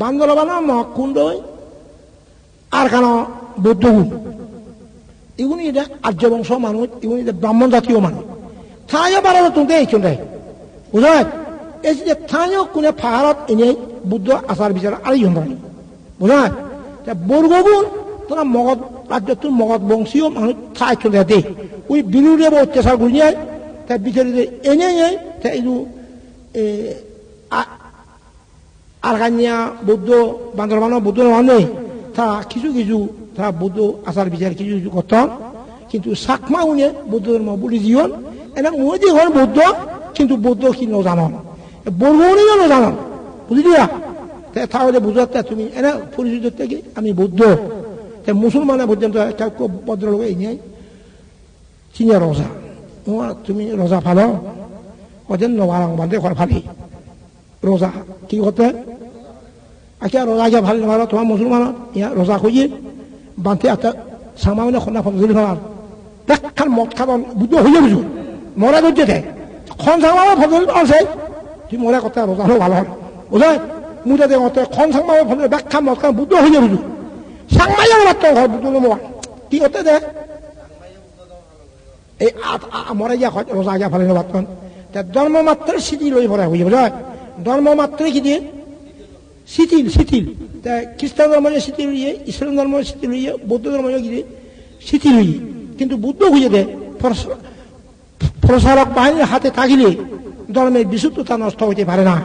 বান্দর বানা, মহাকুণ্ড আর কেন বৌদ্ধগুণ এগুলি এটা আর্য বংশ মানুষ এগুলি এটা ব্রাহ্মণ জাতীয় মানুষ। থাইও বারো তুলতে এই চলে বুঝা এই যে থাইও কোনে পাহাড়ত এনে বুদ্ধ আচার বিচার আর ইহন বুঝা বর্গগুণ তোরা মগধ রাজ্য তোর মগধ বংশীয় মানুষ থাই চলে দে। ওই বিরুদ্ধে অত্যাচার গুলিয়ায় তার বিচারে এনে তা এই আরগানিয়া বৌদ্ধ, বান্দরবান, বৌদ্ধ মানে তা কিছু কিছু তারা বৌদ্ধ আচার বিচার কিছু কিছু করতাম কিন্তু সাকমা উনি বৌদ্ধ ধর্ম বলি জীবন এনে উনি হন বৌদ্ধ, কিন্তু বৌদ্ধ কি নজানন বর্গনিও নজানন বুঝলিয়া তাহলে বুঝাতে তুমি এনে পরিচিত থেকে আমি বৌদ্ধ। মুসলমানে পর্যন্ত ভদ্রলোক এই নিয়ে চিনে রোজা তুমি রোজা ফালো ওদের নবারং বান্ধে ঘর ফালি। রোজা কি করতে আচ্ছা রোজা গিয়া ভালো নামার তোমার মুসলমান ইয়া রোজা খুঁজি বান্ধে আচ্ছা সামান্য খনা ফজলি ফেলার দেখান মদ খাবার বুদ্ধ হয়ে বুঝু মরে ধরছে দে খন সাংমাবে ফজলি আছে তুই মরে কথা রোজা ভালো হল বুঝাই মুদে দে মতে খন সাংমাবে ফজলি ব্যাখ্যা মদ খান বুদ্ধ হয়ে বুঝু সাংমাইয়া মাত্র ঘর বুদ্ধ মোয়া কি করতে দে এই মরে গিয়া রোজা গিয়া ফেলে বাতন জন্ম মাত্র স্মৃতি লই ভরা হয়ে বুঝায় ধর্ম মাত্র কি দিয়ে শিথিল শিথিল। তা খ্রিস্টান ধর্ম শিথিল হইয়ে, ইসলাম ধর্ম শিথিল হইয়ে, বৌদ্ধ ধর্ম গিয়ে শিথিল হই। কিন্তু বুদ্ধ খুঁজে দেয় প্রসারক বাহিনীর হাতে থাকিলে ধর্মের বিশুদ্ধতা নষ্ট হইতে পারে না।